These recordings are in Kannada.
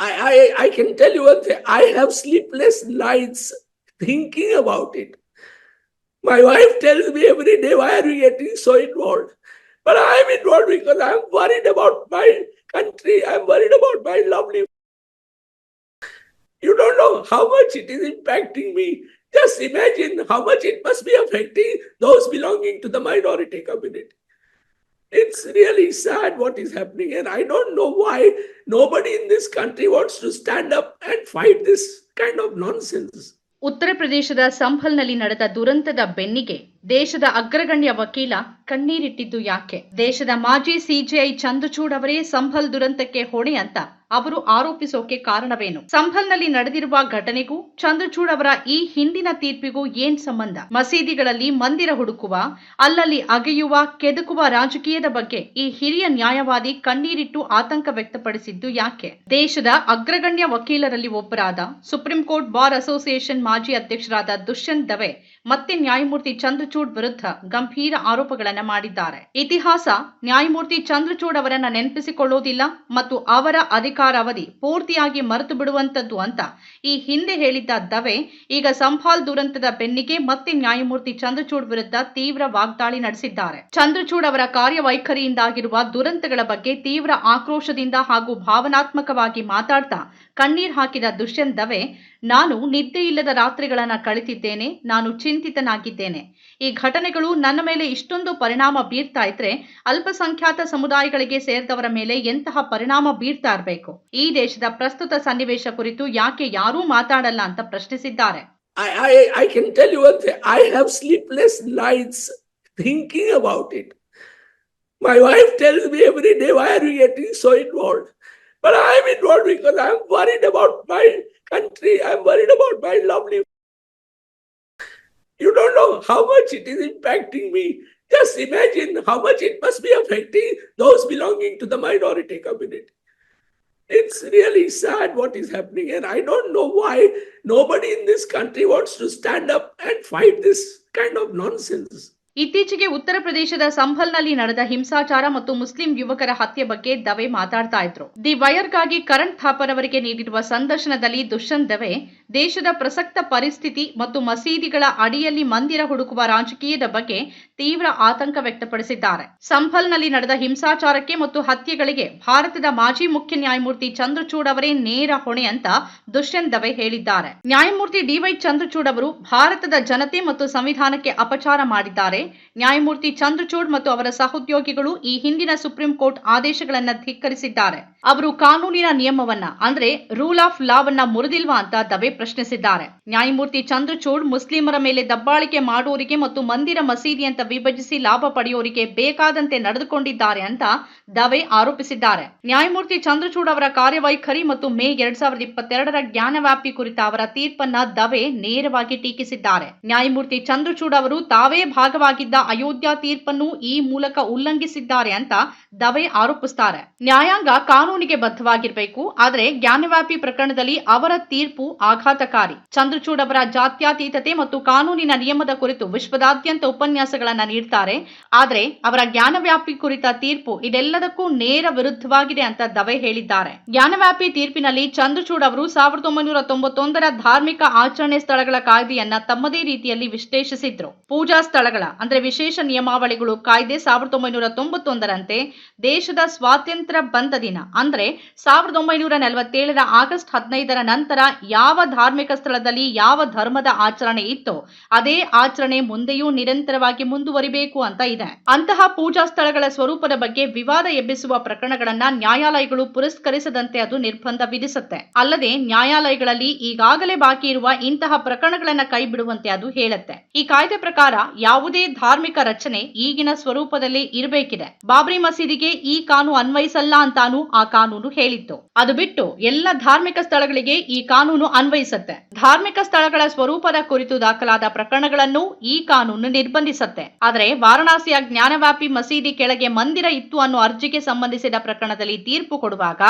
I, I, I can tell you one thing. I have sleepless nights thinking about it. My wife tells me every day, why are you getting so involved? But I am involved because I am worried about my country. I am worried about my lovely. You don't know how much it is impacting me. Just imagine how much it must be affecting those belonging to the minority community. It's really sad what is happening, and I don't know why nobody in this country wants to stand up and fight this kind of nonsense. ಉತ್ತರ ಪ್ರದೇಶದ ಸಂಭಲ್ನಲ್ಲಿ ನಡೆದ ದುರಂತದ ಬೆನ್ನಿಗೆ ದೇಶದ ಅಗ್ರಗಣ್ಯ ವಕೀಲ ಕಣ್ಣೀರಿಟ್ಟಿದ್ದು ಯಾಕೆ? ದೇಶದ ಮಾಜಿ ಸಿಜೆಐ ಚಂದ್ರಚೂಡ್ ಅವರೇ ಸಂಭಲ್ ದುರಂತಕ್ಕೆ ಹೊಣೆ ಅಂತ ಅವರು ಆರೋಪಿಸೋಕೆ ಕಾರಣವೇನು? ಸಂಭಲ್ನಲ್ಲಿ ನಡೆದಿರುವ ಘಟನೆಗೂ ಚಂದ್ರಚೂಡ್ ಅವರ ಈ ಹಿಂದಿನ ತೀರ್ಪಿಗೂ ಏನ್ ಸಂಬಂಧ? ಮಸೀದಿಗಳಲ್ಲಿ ಮಂದಿರ ಹುಡುಕುವ, ಅಲ್ಲಲ್ಲಿ ಅಗೆಯುವ, ಕೆದಕುವ ರಾಜಕೀಯದ ಬಗ್ಗೆ ಈ ಹಿರಿಯ ನ್ಯಾಯವಾದಿ ಕಣ್ಣೀರಿಟ್ಟು ಆತಂಕ ವ್ಯಕ್ತಪಡಿಸಿದ್ದು ಯಾಕೆ? ದೇಶದ ಅಗ್ರಗಣ್ಯ ವಕೀಲರಲ್ಲಿ ಒಬ್ಬರಾದ ಸುಪ್ರೀಂ ಕೋರ್ಟ್ ಬಾರ್ ಅಸೋಸಿಯೇಷನ್ ಮಾಜಿ ಅಧ್ಯಕ್ಷರಾದ ದುಷ್ಯಂತ್ ದವೆ ಮತ್ತೆ ನ್ಯಾಯಮೂರ್ತಿ ಚಂದ್ರಚೂಡ್ ವಿರುದ್ಧ ಗಂಭೀರ ಆರೋಪಗಳನ್ನು ಮಾಡಿದ್ದಾರೆ. ಇತಿಹಾಸ, ನ್ಯಾಯಮೂರ್ತಿ ಚಂದ್ರಚೂಡ್ ಅವರನ್ನ ನೆನಪಿಸಿಕೊಳ್ಳೋದಿಲ್ಲ ಮತ್ತು ಅವರ ಅಧಿಕಾರಾವಧಿ ಪೂರ್ತಿಯಾಗಿ ಮರೆತು ಬಿಡುವಂತದ್ದು ಅಂತ ಈ ಹಿಂದೆ ಹೇಳಿದ್ದ ದವೆ ಈಗ ಸಂಭಾಲ್ ದುರಂತದ ಬೆನ್ನಿಗೆ ಮತ್ತೆ ನ್ಯಾಯಮೂರ್ತಿ ಚಂದ್ರಚೂಡ್ ವಿರುದ್ಧ ತೀವ್ರ ವಾಗ್ದಾಳಿ ನಡೆಸಿದ್ದಾರೆ. ಚಂದ್ರಚೂಡ್ ಅವರ ಕಾರ್ಯವೈಖರಿಯಿಂದಾಗಿರುವ ದುರಂತಗಳ ಬಗ್ಗೆ ತೀವ್ರ ಆಕ್ರೋಶದಿಂದ ಹಾಗೂ ಭಾವನಾತ್ಮಕವಾಗಿ ಮಾತಾಡ್ತಾ ಕಣ್ಣೀರ್ ಹಾಕಿದ ದುಷ್ಯಂತ್ ದವೆ ನಾನು ನಿದ್ದೆ ಇಲ್ಲದ ರಾತ್ರಿಗಳನ್ನು ಕಳಿತಿದ್ದೇನೆ ನಾನು ಚಿಂತಿತನಾಗಿದ್ದೇನೆ. ಈ ಘಟನೆಗಳು ನನ್ನ ಮೇಲೆ ಇಷ್ಟೊಂದು ಪರಿಣಾಮ ಬೀರ್ತಾ ಇದ್ರೆ ಅಲ್ಪಸಂಖ್ಯಾತ ಸಮುದಾಯಗಳಿಗೆ ಸೇರಿದವರ ಮೇಲೆ ಎಂತಹ ಪರಿಣಾಮ ಬೀರ್ತಾ ಇರಬೇಕು? ಈ ದೇಶದ ಪ್ರಸ್ತುತ ಸನ್ನಿವೇಶ ಕುರಿತು ಯಾಕೆ ಯಾರೂ ಮಾತಾಡಲ್ಲ ಅಂತ ಪ್ರಶ್ನಿಸಿದ್ದಾರೆ. My wife tells me every day, why are you getting so involved? But I'm involved because I'm worried about my country. I am worried about my lovely. You don't know how much it is impacting me. Just imagine how much it must be affecting those belonging to the minority community. It's really sad what is happening, and I don't know why nobody in this country wants to stand up and fight this kind of nonsense. ಇತ್ತೀಚೆಗೆ ಉತ್ತರ ಪ್ರದೇಶದ ಸಂಭಲ್ನಲ್ಲಿ ನಡೆದ ಹಿಂಸಾಚಾರ ಮತ್ತು ಮುಸ್ಲಿಂ ಯುವಕರ ಹತ್ಯೆ ಬಗ್ಗೆ ದವೆ ಮಾತಾಡ್ತಾ ಇದ್ರು. ದಿ ವೈರ್ಗಾಗಿ ಕರಣ್ ಥಾಪರ್ ಅವರಿಗೆ ನೀಡಿರುವ ಸಂದರ್ಶನದಲ್ಲಿ ದುಷ್ಯಂತ್ ದವೆ, ದೇಶದ ಪ್ರಸಕ್ತ ಪರಿಸ್ಥಿತಿ ಮತ್ತು ಮಸೀದಿಗಳ ಅಡಿಯಲ್ಲಿ ಮಂದಿರ ಹುಡುಕುವ ರಾಜಕೀಯದ ಬಗ್ಗೆ ತೀವ್ರ ಆತಂಕ ವ್ಯಕ್ತಪಡಿಸಿದ್ದಾರೆ. ಸಂಭಲ್ನಲ್ಲಿ ನಡೆದ ಹಿಂಸಾಚಾರಕ್ಕೆ ಮತ್ತು ಹತ್ಯೆಗಳಿಗೆ ಭಾರತದ ಮಾಜಿ ಮುಖ್ಯ ನ್ಯಾಯಮೂರ್ತಿ ಚಂದ್ರಚೂಡ್ ಅವರೇ ನೇರ ಹೊಣೆ ಅಂತ ದುಷ್ಯಂತ್ ದವೆ ಹೇಳಿದ್ದಾರೆ. ನ್ಯಾಯಮೂರ್ತಿ ಡಿವೈ ಚಂದ್ರಚೂಡ್ ಅವರು ಭಾರತದ ಜನತೆ ಮತ್ತು ಸಂವಿಧಾನಕ್ಕೆ ಅಪಚಾರ ಮಾಡಿದ್ದಾರೆ ನ್ಯಾಯಮೂರ್ತಿ ಚಂದ್ರಚೂಡ್ ಮತ್ತು ಅವರ ಸಹೋದ್ಯೋಗಿಗಳು ಈ ಹಿಂದಿನ ಸುಪ್ರೀಂ ಕೋರ್ಟ್ ಆದೇಶಗಳನ್ನು ಧಿಕ್ಕರಿಸಿದ್ದಾರೆ. ಅವರು ಕಾನೂನಿನ ನಿಯಮವನ್ನ, ಅಂದ್ರೆ ರೂಲ್ ಆಫ್ ಲಾವನ್ನ ಮುರಿದಿಲ್ವಾ ಅಂತ ದವೆ ಪ್ರಶ್ನಿಸಿದ್ದಾರೆ. ನ್ಯಾಯಮೂರ್ತಿ ಚಂದ್ರಚೂಡ್ ಮುಸ್ಲಿಮರ ಮೇಲೆ ದಬ್ಬಾಳಿಕೆ ಮಾಡೋರಿಗೆ ಮತ್ತು ಮಂದಿರ ಮಸೀದಿ ಅಂತ ವಿಭಜಿಸಿ ಲಾಭ ಪಡೆಯೋರಿಗೆ ಬೇಕಾದಂತೆ ನಡೆದುಕೊಂಡಿದ್ದಾರೆ ಅಂತ ದವೆ ಆರೋಪಿಸಿದ್ದಾರೆ. ನ್ಯಾಯಮೂರ್ತಿ ಚಂದ್ರಚೂಡ್ ಅವರ ಕಾರ್ಯವೈಖರಿ ಮತ್ತು ಮೇ ಎರಡ್ ಸಾವಿರದ ಇಪ್ಪತ್ತೆರಡರ ಜ್ಞಾನವ್ಯಾಪಿ ಕುರಿತ ಅವರ ತೀರ್ಪನ್ನ ದವೆ ನೇರವಾಗಿ ಟೀಕಿಸಿದ್ದಾರೆ. ನ್ಯಾಯಮೂರ್ತಿ ಚಂದ್ರಚೂಡ್ ಅವರು ತಾವೇ ಭಾಗವಾಗಿದ್ದ ಅಯೋಧ್ಯ ತೀರ್ಪನ್ನು ಈ ಮೂಲಕ ಉಲ್ಲಂಘಿಸಿದ್ದಾರೆ ಅಂತ ದವೆ ಆರೋಪಿಸುತ್ತಾರೆ ನ್ಯಾಯಾಂಗ ಕಾನೂನಿಗೆ ಬದ್ಧವಾಗಿರಬೇಕು, ಆದರೆ ಜ್ಞಾನವ್ಯಾಪಿ ಪ್ರಕರಣದಲ್ಲಿ ಅವರ ತೀರ್ಪು ಆಘಾತಕಾರಿ. ಚಂದ್ರಚೂಡ್ ಅವರ ಜಾತ್ಯತೀತತೆ ಮತ್ತು ಕಾನೂನಿನ ನಿಯಮದ ಕುರಿತು ವಿಶ್ವದಾದ್ಯಂತ ಉಪನ್ಯಾಸಗಳನ್ನ ನೀಡ್ತಾರೆ, ಆದರೆ ಅವರ ಜ್ಞಾನವ್ಯಾಪಿ ಕುರಿತ ತೀರ್ಪು ಇದೆಲ್ಲದಕ್ಕೂ ನೇರ ವಿರುದ್ಧವಾಗಿದೆ ಅಂತ ದವೆ ಹೇಳಿದ್ದಾರೆ. ಜ್ಞಾನವ್ಯಾಪಿ ತೀರ್ಪಿನಲ್ಲಿ ಚಂದ್ರಚೂಡ್ ಅವರು ಸಾವಿರದ ಒಂಬೈನೂರ ತೊಂಬತ್ತೊಂದರ ಧಾರ್ಮಿಕ ಆಚರಣೆ ಸ್ಥಳಗಳ ಕಾಯ್ದೆಯನ್ನ ತಮ್ಮದೇ ರೀತಿಯಲ್ಲಿ ವಿಶ್ಲೇಷಿಸಿದ್ರು. ಪೂಜಾ ಸ್ಥಳಗಳ ಅಂದ್ರೆ ವಿಶೇಷ ನಿಯಮಾವಳಿಗಳು ಕಾಯ್ದೆ ಸಾವಿರದ ಒಂಬೈನೂರ ತೊಂಬತ್ತೊಂದರಂತೆ ದೇಶದ ಸ್ವಾತಂತ್ರ್ಯ ಬಂದ ದಿನ. ಅಂದ್ರೆ ಸಾವಿರದ ಒಂಬೈನೂರ ನಲವತ್ತೇಳರ ಆಗಸ್ಟ್ ಹದಿನೈದರ ನಂತರ ಯಾವ ಧಾರ್ಮಿಕ ಸ್ಥಳದಲ್ಲಿ ಯಾವ ಧರ್ಮದ ಆಚರಣೆ ಇತ್ತೋ ಅದೇ ಆಚರಣೆ ಮುಂದೆಯೂ ನಿರಂತರವಾಗಿ ಮುಂದುವರಿಬೇಕು ಅಂತ ಇದೆ. ಅಂತಹ ಪೂಜಾ ಸ್ಥಳಗಳ ಸ್ವರೂಪದ ಬಗ್ಗೆ ವಿವಾದ ಎಬ್ಬಿಸುವ ಪ್ರಕರಣಗಳನ್ನ ನ್ಯಾಯಾಲಯಗಳು ಪುರಸ್ಕರಿಸದಂತೆ ಅದು ನಿರ್ಬಂಧ ವಿಧಿಸುತ್ತೆ. ಅಲ್ಲದೆ ನ್ಯಾಯಾಲಯಗಳಲ್ಲಿ ಈಗಾಗಲೇ ಬಾಕಿ ಇರುವ ಇಂತಹ ಪ್ರಕರಣಗಳನ್ನ ಕೈ ಬಿಡುವಂತೆ ಅದು ಹೇಳುತ್ತೆ. ಈ ಕಾಯ್ದೆ ಪ್ರಕಾರ ಯಾವುದೇ ಧಾರ್ಮಿಕ ರಚನೆ ಈಗಿನ ಸ್ವರೂಪದಲ್ಲಿ ಇರಬೇಕಿದೆ. ಬಾಬ್ರಿ ಮಸೀದಿಗೆ ಈ ಕಾನೂನು ಅನ್ವಯಿಸಲ್ಲ ಅಂತಾನು ಆ ಕಾನೂನು ಹೇಳಿತ್ತು. ಅದು ಬಿಟ್ಟು ಎಲ್ಲ ಧಾರ್ಮಿಕ ಸ್ಥಳಗಳಿಗೆ ಈ ಕಾನೂನು ಅನ್ವಯಿಸುತ್ತೆ. ಧಾರ್ಮಿಕ ಸ್ಥಳಗಳ ಸ್ವರೂಪದ ಕುರಿತು ದಾಖಲಾದ ಪ್ರಕರಣಗಳನ್ನು ಈ ಕಾನೂನು ನಿರ್ಬಂಧಿಸುತ್ತೆ. ಆದರೆ ವಾರಣಾಸಿಯ ಜ್ಞಾನವ್ಯಾಪಿ ಮಸೀದಿ ಕೆಳಗೆ ಮಂದಿರ ಇತ್ತು ಅನ್ನೋ ಅರ್ಜಿಗೆ ಸಂಬಂಧಿಸಿದ ಪ್ರಕರಣದಲ್ಲಿ ತೀರ್ಪು ಕೊಡುವಾಗ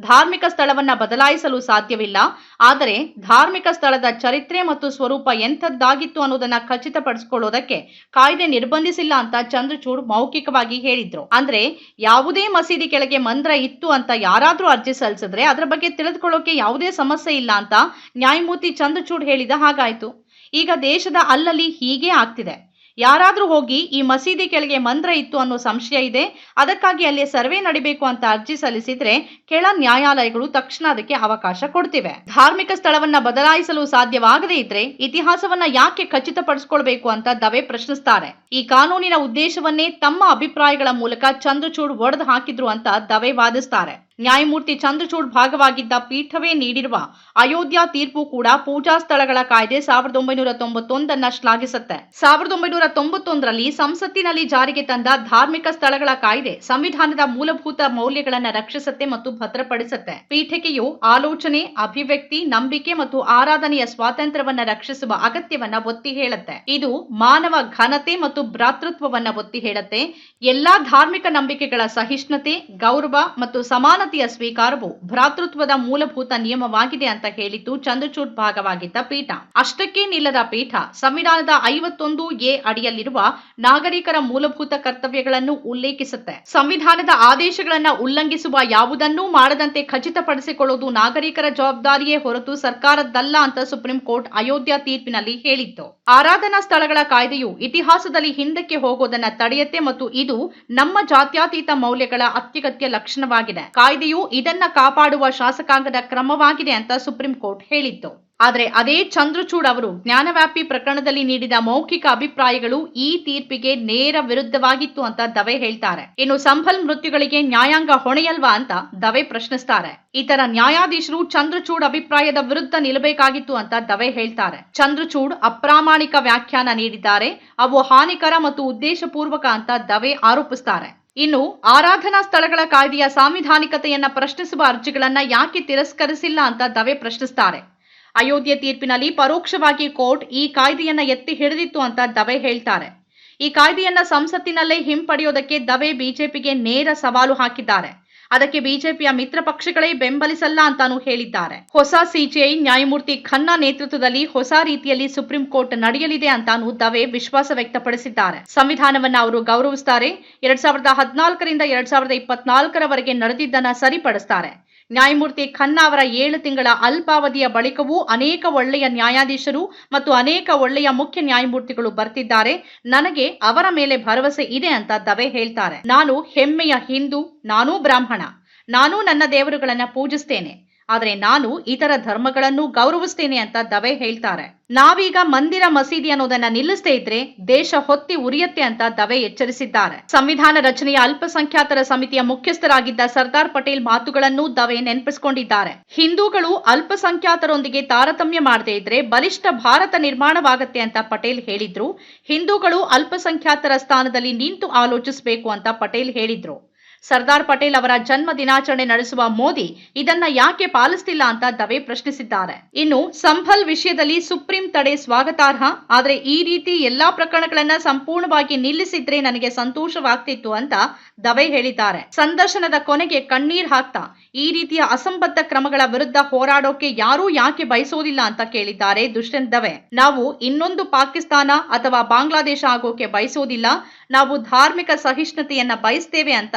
ಧಾರ್ಮಿಕ ಸ್ಥಳವನ್ನ ಬದಲಾಯಿಸಲು ಸಾಧ್ಯವಿಲ್ಲ. ಆದರೆ ಧಾರ್ಮಿಕ ಸ್ಥಳದ ಚರಿತ್ರೆ ಮತ್ತು ಸ್ವರೂಪ ಎಂಥದ್ದಾಗಿತ್ತು ಅನ್ನೋದನ್ನ ಖಚಿತಪಡಿಸಿಕೊಳ್ಳೋದಕ್ಕೆ ಕಾಯ್ದೆ ನಿರ್ಬಂಧಿಸಿಲ್ಲ ಅಂತ ಚಂದ್ರಚೂಡ್ ಮೌಖಿಕವಾಗಿ ಹೇಳಿದ್ರು. ಅಂದ್ರೆ ಯಾವುದೇ ಮಸೀದಿ ಕೆಳಗೆ ಮಂತ್ರ ಇತ್ತು ಅಂತ ಯಾರಾದ್ರೂ ಅರ್ಜಿ ಸಲ್ಲಿಸಿದ್ರೆ ಅದರ ಬಗ್ಗೆ ತಿಳಿದುಕೊಳ್ಳೋಕೆ ಯಾವುದೇ ಸಮಸ್ಯೆ ಇಲ್ಲ ಅಂತ ನ್ಯಾಯಮೂರ್ತಿ ಚಂದ್ರಚೂಡ್ ಹೇಳಿದ ಹಾಗಾಯ್ತು. ಈಗ ದೇಶದ ಅಲ್ಲಲ್ಲಿ ಹೀಗೆ ಆಗ್ತಿದೆ. ಯಾರಾದ್ರೂ ಹೋಗಿ ಈ ಮಸೀದಿ ಕೆಳಗೆ ಮಂದ್ರ ಇತ್ತು ಅನ್ನೋ ಸಂಶಯ ಇದೆ. ಅದಕ್ಕಾಗಿ ಅಲ್ಲಿ ಸರ್ವೆ ನಡಿಬೇಕು ಅಂತ ಅರ್ಜಿ ಸಲ್ಲಿಸಿದ್ರೆ ಕೆಳ ನ್ಯಾಯಾಲಯಗಳು ತಕ್ಷಣ ಅದಕ್ಕೆ ಅವಕಾಶ ಕೊಡ್ತಿವೆ. ಧಾರ್ಮಿಕ ಸ್ಥಳವನ್ನ ಬದಲಾಯಿಸಲು ಸಾಧ್ಯವಾಗದೇ ಇದ್ರೆ ಇತಿಹಾಸವನ್ನ ಯಾಕೆ ಖಚಿತಪಡಿಸಿಕೊಳ್ಬೇಕು ಅಂತ ದವೆ ಪ್ರಶ್ನಿಸ್ತಾರೆ. ಈ ಕಾನೂನಿನ ಉದ್ದೇಶವನ್ನೇ ತಮ್ಮ ಅಭಿಪ್ರಾಯಗಳ ಮೂಲಕ ಚಂದ್ರಚೂಡ್ ಒಡೆದು ಹಾಕಿದ್ರು ಅಂತ ದವೆ ವಾದಿಸ್ತಾರೆ. ನ್ಯಾಯಮೂರ್ತಿ ಚಂದ್ರಚೂಡ್ ಭಾಗವಾಗಿದ್ದ ಪೀಠವೇ ನೀಡಿರುವ ಅಯೋಧ್ಯ ತೀರ್ಪು ಕೂಡ ಪೂಜಾ ಸ್ಥಳಗಳ ಕಾಯ್ದೆ ಸಾವಿರದ ಒಂಬೈನೂರ ತೊಂಬತ್ತೊಂದನ್ನ ಶ್ಲಾಘಿಸುತ್ತೆ. ಸಾವಿರದ ಒಂಬೈನೂರ ತೊಂಬತ್ತೊಂದರಲ್ಲಿ ಸಂಸತ್ತಿನಲ್ಲಿ ಜಾರಿಗೆ ತಂದ ಧಾರ್ಮಿಕ ಸ್ಥಳಗಳ ಕಾಯ್ದೆ ಸಂವಿಧಾನದ ಮೂಲಭೂತ ಮೌಲ್ಯಗಳನ್ನು ರಕ್ಷಿಸುತ್ತೆ ಮತ್ತು ಭದ್ರಪಡಿಸುತ್ತೆ. ಪೀಠಿಕೆಯು ಆಲೋಚನೆ, ಅಭಿವ್ಯಕ್ತಿ, ನಂಬಿಕೆ ಮತ್ತು ಆರಾಧನೆಯ ಸ್ವಾತಂತ್ರ್ಯವನ್ನ ರಕ್ಷಿಸುವ ಅಗತ್ಯವನ್ನ ಒತ್ತಿ ಹೇಳುತ್ತೆ. ಇದು ಮಾನವ ಘನತೆ ಮತ್ತು ಭ್ರಾತೃತ್ವವನ್ನ ಒತ್ತಿ ಹೇಳುತ್ತೆ. ಎಲ್ಲಾ ಧಾರ್ಮಿಕ ನಂಬಿಕೆಗಳ ಸಹಿಷ್ಣುತೆ, ಗೌರವ ಮತ್ತು ಸಮಾನತೆಯ ಸ್ವೀಕಾರವು ಭ್ರಾತೃತ್ವದ ಮೂಲಭೂತ ನಿಯಮವಾಗಿದೆ ಅಂತ ಹೇಳಿದ್ದು ಚಂದ್ರಚೂಡ್ ಭಾಗವಾಗಿದ್ದ ಪೀಠ. ಅಷ್ಟಕ್ಕೆ ನಿಲ್ಲದ ಪೀಠ ಸಂವಿಧಾನದ ಐವತ್ತೊಂದು ಎ ಅಡಿಯಲ್ಲಿರುವ ನಾಗರಿಕರ ಮೂಲಭೂತ ಕರ್ತವ್ಯಗಳನ್ನು ಉಲ್ಲೇಖಿಸುತ್ತೆ. ಸಂವಿಧಾನದ ಆದೇಶಗಳನ್ನು ಉಲ್ಲಂಘಿಸುವ ಯಾವುದನ್ನೂ ಮಾಡದಂತೆ ಖಚಿತಪಡಿಸಿಕೊಳ್ಳುವುದು ನಾಗರಿಕರ ಜವಾಬ್ದಾರಿಯೇ ಹೊರತು ಸರ್ಕಾರದ್ದಲ್ಲ ಅಂತ ಸುಪ್ರೀಂ ಕೋರ್ಟ್ ಅಯೋಧ್ಯಾ ತೀರ್ಪಿನಲ್ಲಿ ಹೇಳಿತ್ತು. ಆರಾಧನಾ ಸ್ಥಳಗಳ ಕಾಯ್ದೆಯು ಇತಿಹಾಸದಲ್ಲಿ ಹಿಂದಕ್ಕೆ ಹೋಗೋದನ್ನ ತಡೆಯುತ್ತೆ ಮತ್ತು ಇದು ನಮ್ಮ ಜಾತ್ಯಾತೀತ ಮೌಲ್ಯಗಳ ಅತ್ಯಗತ್ಯ ಲಕ್ಷಣವಾಗಿದೆ. ಕಾಯ್ದೆಯು ಇದನ್ನ ಕಾಪಾಡುವ ಶಾಸಕಾಂಗದ ಕ್ರಮವಾಗಿದೆ ಅಂತ ಸುಪ್ರೀಂ ಕೋರ್ಟ್ ಹೇಳಿತ್ತು. ಆದರೆ ಅದೇ ಚಂದ್ರಚೂಡ್ ಅವರು ಜ್ಞಾನವ್ಯಾಪಿ ಪ್ರಕರಣದಲ್ಲಿ ನೀಡಿದ ಮೌಖಿಕ ಅಭಿಪ್ರಾಯಗಳು ಈ ತೀರ್ಪಿಗೆ ನೇರ ವಿರುದ್ಧವಾಗಿತ್ತು ಅಂತ ದವೆ ಹೇಳ್ತಾರೆ. ಇನ್ನು ಸಂಭಲ್ ಮೃತ್ಯುಗಳಿಗೆ ನ್ಯಾಯಾಂಗ ಹೊಣೆಯಲ್ವಾ ಅಂತ ದವೆ ಪ್ರಶ್ನಿಸ್ತಾರೆ. ಇತರ ನ್ಯಾಯಾಧೀಶರು ಚಂದ್ರಚೂಡ್ ಅಭಿಪ್ರಾಯದ ವಿರುದ್ಧ ನಿಲ್ಲಬೇಕಾಗಿತ್ತು ಅಂತ ದವೆ ಹೇಳ್ತಾರೆ. ಚಂದ್ರಚೂಡ್ ಅಪ್ರಾಮಾಣಿಕ ವ್ಯಾಖ್ಯಾನ ನೀಡಿದ್ದಾರೆ. ಅವು ಹಾನಿಕರ ಮತ್ತು ಉದ್ದೇಶಪೂರ್ವಕ ಅಂತ ದವೆ ಆರೋಪಿಸ್ತಾರೆ. ಇನ್ನು ಆರಾಧನಾ ಸ್ಥಳಗಳ ಕಾಯ್ದೆಯ ಸಾಂವಿಧಾನಿಕತೆಯನ್ನ ಪ್ರಶ್ನಿಸುವ ಅರ್ಜಿಗಳನ್ನ ಯಾಕೆ ತಿರಸ್ಕರಿಸಿಲ್ಲ ಅಂತ ದವೆ ಪ್ರಶ್ನಿಸ್ತಾರೆ. ಅಯೋಧ್ಯೆ ತೀರ್ಪಿನಲ್ಲಿ ಪರೋಕ್ಷವಾಗಿ ಕೋರ್ಟ್ ಈ ಕಾಯ್ದೆಯನ್ನ ಎತ್ತಿ ಹಿಡಿದಿತ್ತು ಅಂತ ದವೆ ಹೇಳ್ತಾರೆ. ಈ ಕಾಯ್ದೆಯನ್ನ ಸಂಸತ್ತಿನಲ್ಲೇ ಹಿಂಪಡೆಯೋದಕ್ಕೆ ದವೆ ಬಿಜೆಪಿಗೆ ನೇರ ಸವಾಲು ಹಾಕಿದ್ದಾರೆ. ಅದಕ್ಕೆ ಬಿಜೆಪಿಯ ಮಿತ್ರ ಪಕ್ಷಗಳೇ ಬೆಂಬಲಿಸಲ್ಲ ಅಂತಾನೂ ಹೇಳಿದ್ದಾರೆ. ಹೊಸ ಸಿಜಿಐ ನ್ಯಾಯಮೂರ್ತಿ ಖನ್ನಾ ನೇತೃತ್ವದಲ್ಲಿ ಹೊಸ ರೀತಿಯಲ್ಲಿ ಸುಪ್ರೀಂ ಕೋರ್ಟ್ ನಡೆಯಲಿದೆ ಅಂತಾನೂ ದವೆ ವಿಶ್ವಾಸ ವ್ಯಕ್ತಪಡಿಸಿದ್ದಾರೆ. ಸಂವಿಧಾನವನ್ನ ಅವರು ಗೌರವಿಸುತ್ತಾರೆ ಎರಡ್ ಸಾವಿರದ ಹದಿನಾಲ್ಕರಿಂದ ಎರಡ್ ಸಾವಿರದ ಇಪ್ಪತ್ನಾಲ್ಕರವರೆಗೆ ನಡೆದಿದ್ದನ್ನ ಸರಿಪಡಿಸ್ತಾರೆ. ನ್ಯಾಯಮೂರ್ತಿ ಖನ್ನಾ ಅವರ ಏಳು ತಿಂಗಳ ಅಲ್ಪಾವಧಿಯ ಬಳಿಕವೂ ಅನೇಕ ಒಳ್ಳೆಯ ನ್ಯಾಯಾಧೀಶರು ಮತ್ತು ಅನೇಕ ಒಳ್ಳೆಯ ಮುಖ್ಯ ನ್ಯಾಯಮೂರ್ತಿಗಳು ಬರ್ತಿದ್ದಾರೆ. ನನಗೆ ಅವರ ಮೇಲೆ ಭರವಸೆ ಇದೆ ಅಂತ ದವೆ ಹೇಳ್ತಾರೆ. ನಾನು ಹೆಮ್ಮೆಯ ಹಿಂದೂ, ನಾನೂ ಬ್ರಾಹ್ಮಣ. ನಾನೂ ನನ್ನ ದೇವರುಗಳನ್ನ ಪೂಜಿಸ್ತೇನೆ. ಆದರೆ ನಾನು ಇತರ ಧರ್ಮಗಳನ್ನು ಗೌರವಿಸ್ತೇನೆ ಅಂತ ದವೆ ಹೇಳ್ತಾರೆ. ನಾವೀಗ ಮಂದಿರ ಮಸೀದಿ ಅನ್ನೋದನ್ನ ನಿಲ್ಲಿಸದೇ ಇದ್ರೆ ದೇಶ ಹೊತ್ತಿ ಉರಿಯತ್ತೆ ಅಂತ ದವೆ ಎಚ್ಚರಿಸಿದ್ದಾರೆ. ಸಂವಿಧಾನ ರಚನೆಯ ಅಲ್ಪಸಂಖ್ಯಾತರ ಸಮಿತಿಯ ಮುಖ್ಯಸ್ಥರಾಗಿದ್ದ ಸರ್ದಾರ್ ಪಟೇಲ್ ಮಾತುಗಳನ್ನು ದವೆ ನೆನಪಿಸಿಕೊಂಡಿದ್ದಾರೆ. ಹಿಂದೂಗಳು ಅಲ್ಪಸಂಖ್ಯಾತರೊಂದಿಗೆ ತಾರತಮ್ಯ ಮಾಡದೇ ಇದ್ರೆ ಬಲಿಷ್ಠ ಭಾರತ ನಿರ್ಮಾಣವಾಗತ್ತೆ ಅಂತ ಪಟೇಲ್ ಹೇಳಿದ್ರು. ಹಿಂದೂಗಳು ಅಲ್ಪಸಂಖ್ಯಾತರ ಸ್ಥಾನದಲ್ಲಿ ನಿಂತು ಆಲೋಚಿಸಬೇಕು ಅಂತ ಪಟೇಲ್ ಹೇಳಿದ್ರು. ಸರ್ದಾರ್ ಪಟೇಲ್ ಅವರ ಜನ್ಮ ದಿನಾಚರಣೆ ನಡೆಸುವ ಮೋದಿ ಇದನ್ನ ಯಾಕೆ ಪಾಲಿಸ್ತಿಲ್ಲ ಅಂತ ದವೆ ಪ್ರಶ್ನಿಸಿದ್ದಾರೆ. ಇನ್ನು ಸಂಭಲ್ ವಿಷಯದಲ್ಲಿ ಸುಪ್ರೀಂ ತಡೆ ಸ್ವಾಗತಾರ್ಹ. ಆದರೆ ಈ ರೀತಿ ಎಲ್ಲಾ ಪ್ರಕರಣಗಳನ್ನ ಸಂಪೂರ್ಣವಾಗಿ ನಿಲ್ಲಿಸಿದ್ರೆ ನನಗೆ ಸಂತೋಷವಾಗ್ತಿತ್ತು ಅಂತ ದವೆ ಹೇಳಿದ್ದಾರೆ. ಸಂದರ್ಶನದ ಕೊನೆಗೆ ಕಣ್ಣೀರ್ ಹಾಕ್ತಾ ಈ ರೀತಿಯ ಅಸಂಬದ್ಧ ಕ್ರಮಗಳ ವಿರುದ್ಧ ಹೋರಾಡೋಕೆ ಯಾರೂ ಯಾಕೆ ಬಯಸೋದಿಲ್ಲ ಅಂತ ಕೇಳಿದ್ದಾರೆ ದುಷ್ಯಂತ್ ದವೆ. ನಾವು ಇನ್ನೊಂದು ಪಾಕಿಸ್ತಾನ ಅಥವಾ ಬಾಂಗ್ಲಾದೇಶ ಆಗೋಕೆ ಬಯಸೋದಿಲ್ಲ. ನಾವು ಧಾರ್ಮಿಕ ಸಹಿಷ್ಣುತೆಯನ್ನ ಬಯಸ್ತೇವೆ ಅಂತ